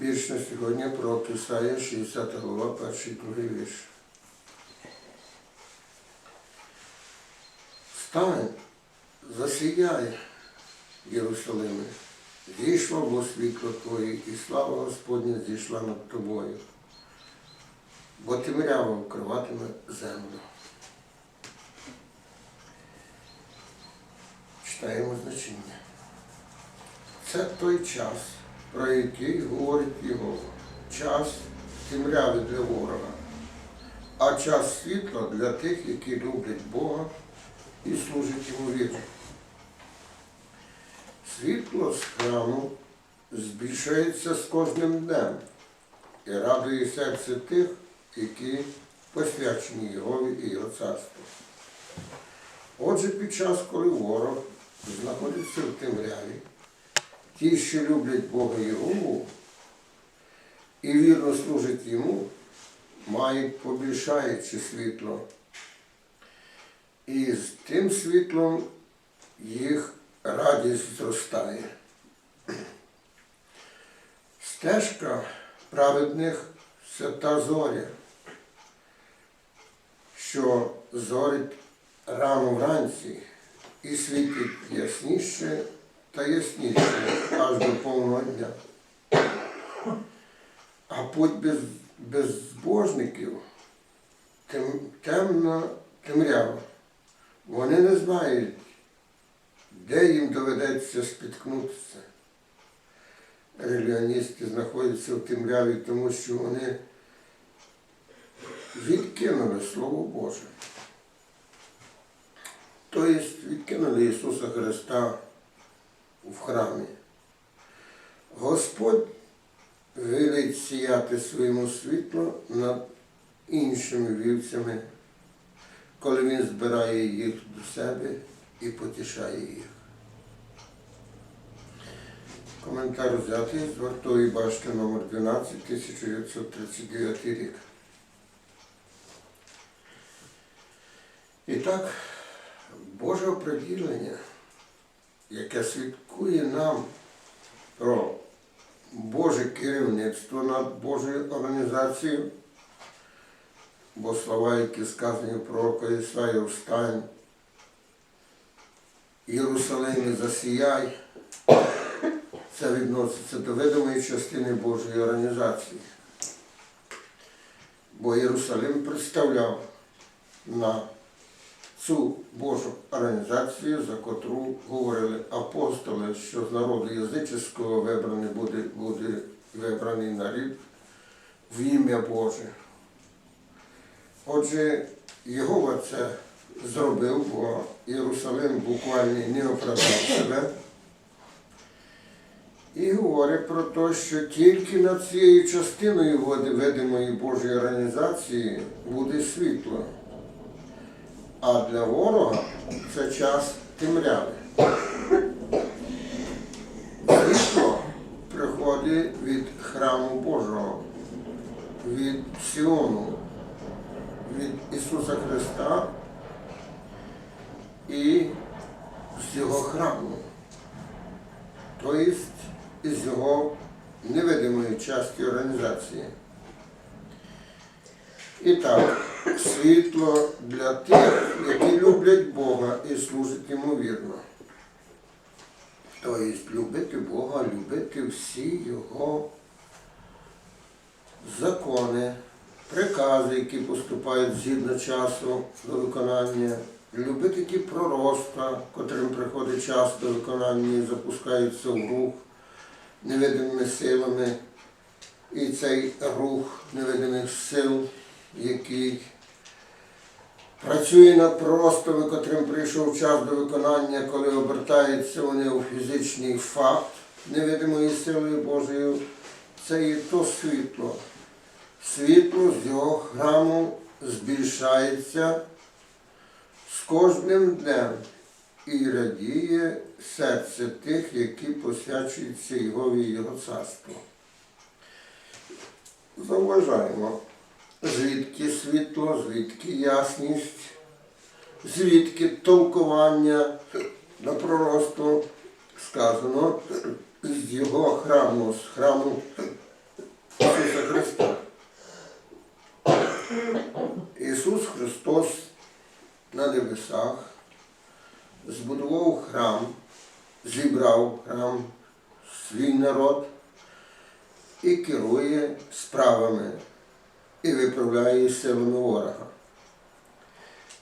Вірш на сьогодні про Ісая, 60 глава, перший другий вірш. Встань, засіяй, Єрусалиме, зійшло бо світло Твоє, і слава Господня зійшла над тобою, бо темрява вкриватиме землю. Читаємо значення. Це той час, про який говорить Його. Час темряви для ворога, а час світла для тих, які люблять Бога і служать йому віру. Світло з храму збільшується з кожним днем і радує серце тих, які посвячені Єгові і Його царству. Отже, під час, коли ворог знаходиться в темряві, ті, що люблять Бога Єгову і вірно служать йому, мають побільшаюче світло. І з тим світлом їх радість зростає. Стежка праведних це та зоря, що зорить рано вранці і світить ясніше та ясніше аж до повного дня. А путь без, безбожників тем, темна темрява. Вони не знають, де їм доведеться спіткнутися. Релігіоністи знаходяться в темряві, тому що вони відкинули Слово Боже. Тобто відкинули Ісуса Христа в храмі. Господь велить сіяти своєму світло над іншими вівцями, коли Він збирає їх до себе і потішає їх. Коментар взятий з вартової башти номер 12 1939 рік. І так, Боже оприділення, яке свідкує нам про Боже керівництво над Божою організацією, бо слова, які сказані пророка Ісая, встань, Єрусалимі засіяй, це відноситься до видимої частини Божої організації. Бо Єрусалим представляв на цю Божу організацію, за котру говорили апостоли, що з народу язичського вибраний буде, буде вибраний народ в ім'я Боже. Отже, Єгова це зробив, бо Єрусалим буквально не оправдав себе. І говорить про те, що тільки над цією частиною води видимої Божої організації буде світло. А для ворога це час темряви. Світло приходить від храму Божого, від Сіону, від Ісуса Христа і з Його храму. Тобто із його невидимої частки організації. І так, світло для тих, які люблять Бога і служать йому вірно. Тобто любити Бога, любити всі Його закони, прикази, які поступають згідно часу до виконання, любити ті пророцтва, котрим приходить час до виконання і запускаються в рух невидимими силами. І цей рух невидимих сил, який працює над проростами, котрим прийшов час до виконання, коли обертаються вони у фізичний факт невидимої силою Божою, це є то світло. Світло з його храму збільшається з кожним днем і радіє серце тих, які посвячуються Йогові і Його царству. Зауважаємо, звідки світло, звідки ясність, звідки толкування на пророцтво сказано з його храму, з храму Ісуса Христа. Ісус Христос на небесах збудував храм, зібрав храм, свій народ і керує справами і виправляє силами ворога.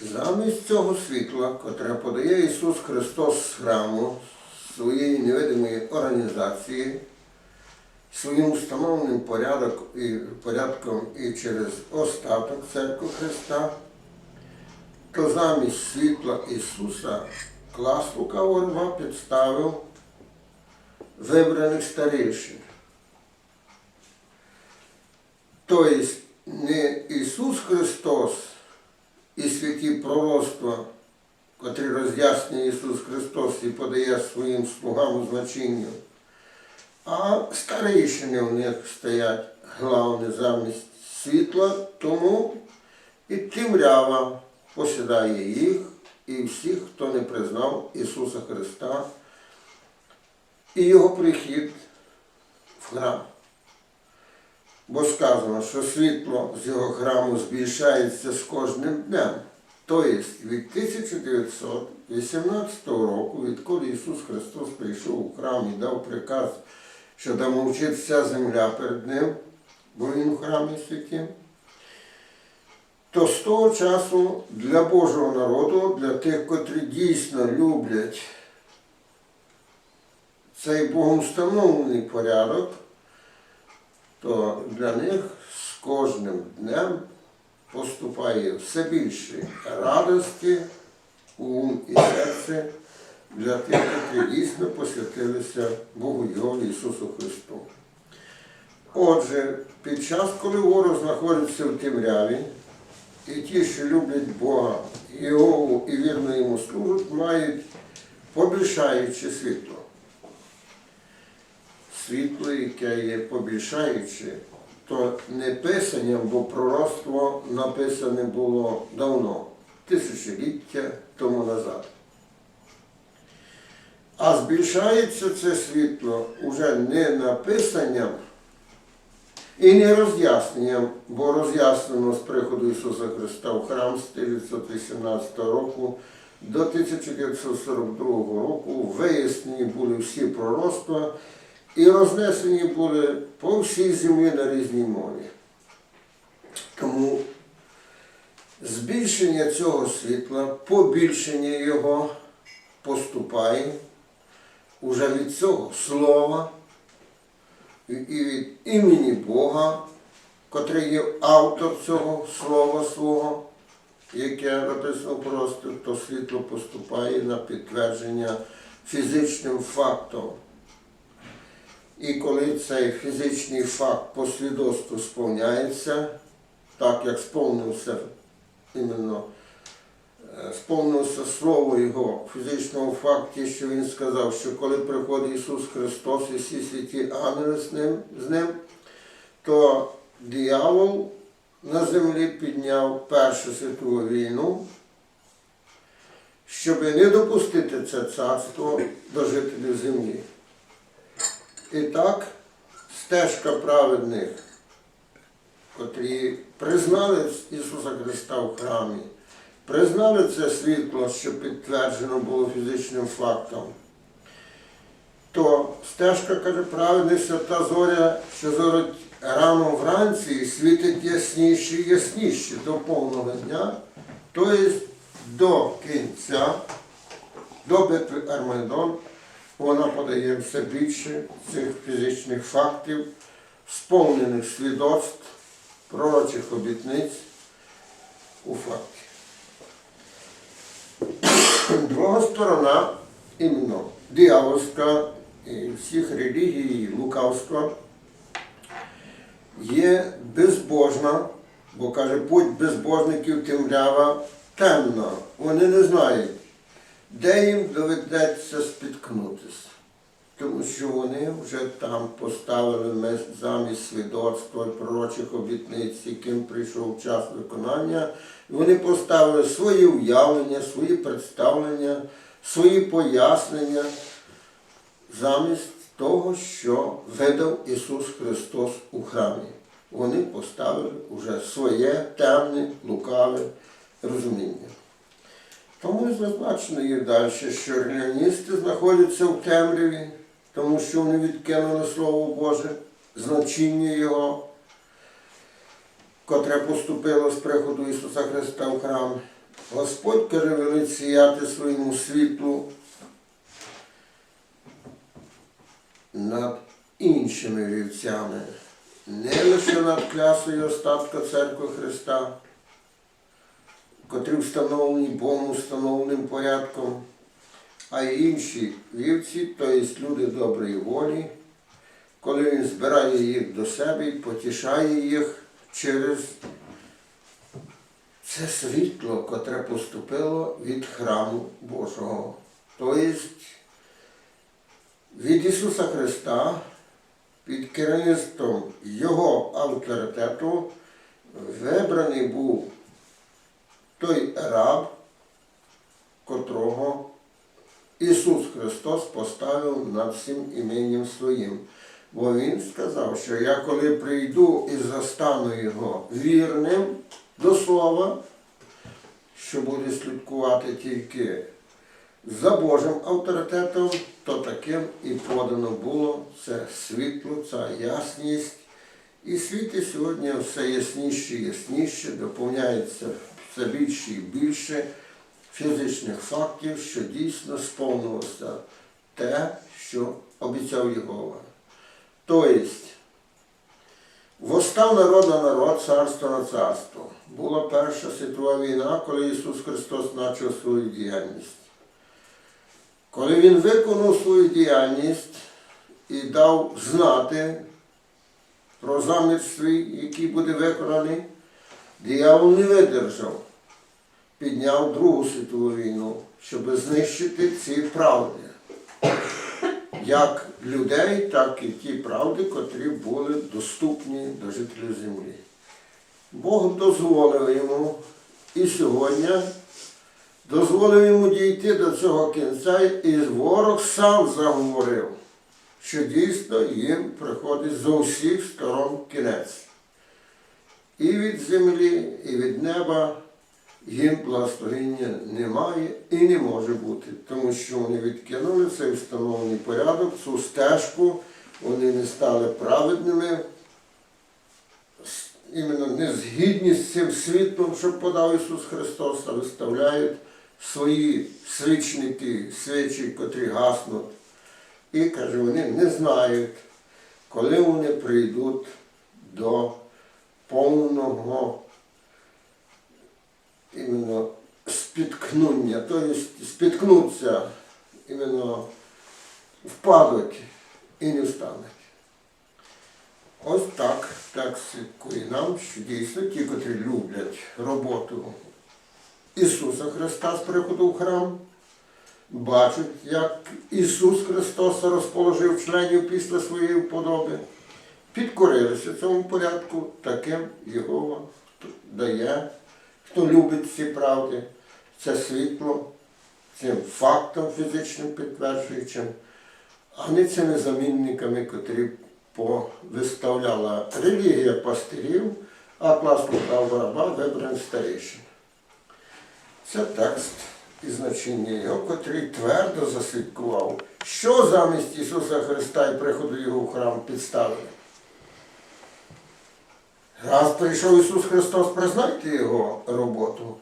Замість цього світла, котре подає Ісус Христос з храму своєї невидимої організації, своїм встановленим порядок і, порядком і через остаток церкви Христа, то замість світла Ісуса клас лукавого підставив вибраних старішин. Тобто не Ісус Христос і святі пророцтва, котрі роз'яснює Ісус Христос і подає своїм слугам у значенню, а старейшини в них стоять главне замість світла, тому і темрява посідає їх і всіх, хто не признав Ісуса Христа і Його прихід в храм. Бо сказано, що світло з його храму збільшається з кожним днем. Тобто від 1918 року, відколи Ісус Христос прийшов у храм і дав приказ, що да мовчить вся земля перед Ним, бо Він у храмі святім, то з того часу для Божого народу, для тих, котрі дійсно люблять цей Богом встановлений порядок, то для них з кожним днем поступає все більше радості, ум і серце для тих, які дійсно посвятилися Богу Його Ісусу Христу. Отже, під час, коли ворог знаходиться в темряві, і ті, що люблять Бога, Його і вірно йому служать, мають побільшаюче світло світло, яке є побільшаюче, то не писанням, бо пророцтво написане було давно, тисячоліття тому назад. А збільшається це світло уже не написанням і не роз'ясненням, бо роз'яснено з приходу Ісуса Христа в храм з 1918 року до 1942 року вияснені були всі пророцтва і рознесені були по всій землі на різній мові. Тому збільшення цього світла, побільшення його поступає уже від цього слова і від імені Бога, котрий є автор цього слова свого, яке написано просто, то світло поступає на підтвердження фізичним фактом. І коли цей фізичний факт по свідоцтву сповняється, так як сповнився іменно, е, сповнився слово Його в фізичному факті, що Він сказав, що коли приходить Ісус Христос і всі святі ангели з ним, з ним, то диявол на землі підняв Першу світову війну, щоб не допустити це царство до жителів землі. І так, стежка праведних, котрі признали Ісуса Христа в храмі, признали це світло, що підтверджено було фізичним фактом, то стежка, каже, праведних свята зоря, що зорить рано вранці і світить ясніше і ясніше до повного дня, тобто до кінця, до битви Армагеддон, вона подає все більше цих фізичних фактів, сповнених свідоцтв, пророчих обітниць у факті. Друга сторона, іменно діявольська і всіх релігій, лукавства, є безбожна, бо каже, путь безбожників темрява темна. Вони не знають де їм доведеться спіткнутися, тому що вони вже там поставили замість свідоцтва пророчих обітниць, яким прийшов час виконання, вони поставили свої уявлення, свої представлення, свої пояснення замість того, що видав Ісус Христос у храмі. Вони поставили вже своє темне, лукаве розуміння. Тому і зазначено і далі, що релігіоністи знаходяться в темряві, тому що вони відкинули Слово Боже, значення Його, котре поступило з приходу Ісуса Христа в храм. Господь каже, велить сіяти своєму світлу над іншими вівцями, не лише над клясою остатка церкви Христа, котрі встановлені Богом встановленим порядком, а інші вівці, тобто люди доброї волі, коли він збирає їх до себе і потішає їх через це світло, котре поступило від храму Божого. Тобто від Ісуса Христа під керівництвом Його авторитету вибраний був той раб, котрого Ісус Христос поставив над всім іменем своїм. Бо Він сказав, що я коли прийду і застану його вірним до слова, що буде слідкувати тільки за Божим авторитетом, то таким і подано було це світло, ця ясність. І світі сьогодні все ясніше ясніше, доповняється все більше і більше фізичних фактів, що дійсно сповнилося те, що обіцяв Єгова. Тобто, восстав народ на народ, царство на царство. Була Перша світова війна, коли Ісус Христос почав свою діяльність. Коли Він виконав свою діяльність і дав знати про замір свій, який буде виконаний, диявол не видержав, підняв Другу світову війну, щоб знищити ці правди. Як людей, так і ті правди, котрі були доступні до жителів землі. Бог дозволив йому і сьогодні дозволив йому дійти до цього кінця, і ворог сам заговорив, що дійсно їм приходить з усіх сторон кінець. І від землі, і від неба їм благословення немає і не може бути, тому що вони відкинули цей встановлений порядок, цю стежку, вони не стали праведними, іменно не згідні з цим світлом, що подав Ісус Христос, а виставляють свої свічники, свічі, котрі гаснуть. І каже, вони не знають, коли вони прийдуть до повного іменно спіткнення, тобто спіткнуться, іменно впадуть і не встануть. Ось так, так слідкує нам, що дійсно ті, котрі люблять роботу Ісуса Христа з приходу в храм, бачать, як Ісус Христос розположив членів після своєї вподоби, підкорилися цьому порядку, таким Його дає, хто любить ці правди, це світло, цим фактом фізичним підтверджуючим, а не цими замінниками, котрі повиставляла релігія пастирів, а класну права раба вибраний старішин. Це текст і значення його, котрий твердо заслідкував, що замість Ісуса Христа і приходу Його в храм підставили. Раз прийшов Ісус Христос, признайте Його роботу,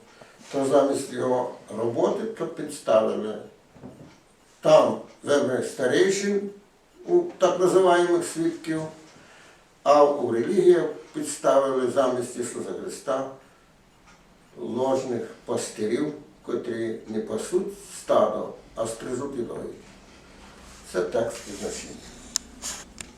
то замість Його роботи то підставили там вибраних старейшин, у так називаємих свідків, а у релігіях підставили замість Ісуса Христа ложних пастирів, котрі не пасуть стадо, а стрижуть і доїть. Це текст значення.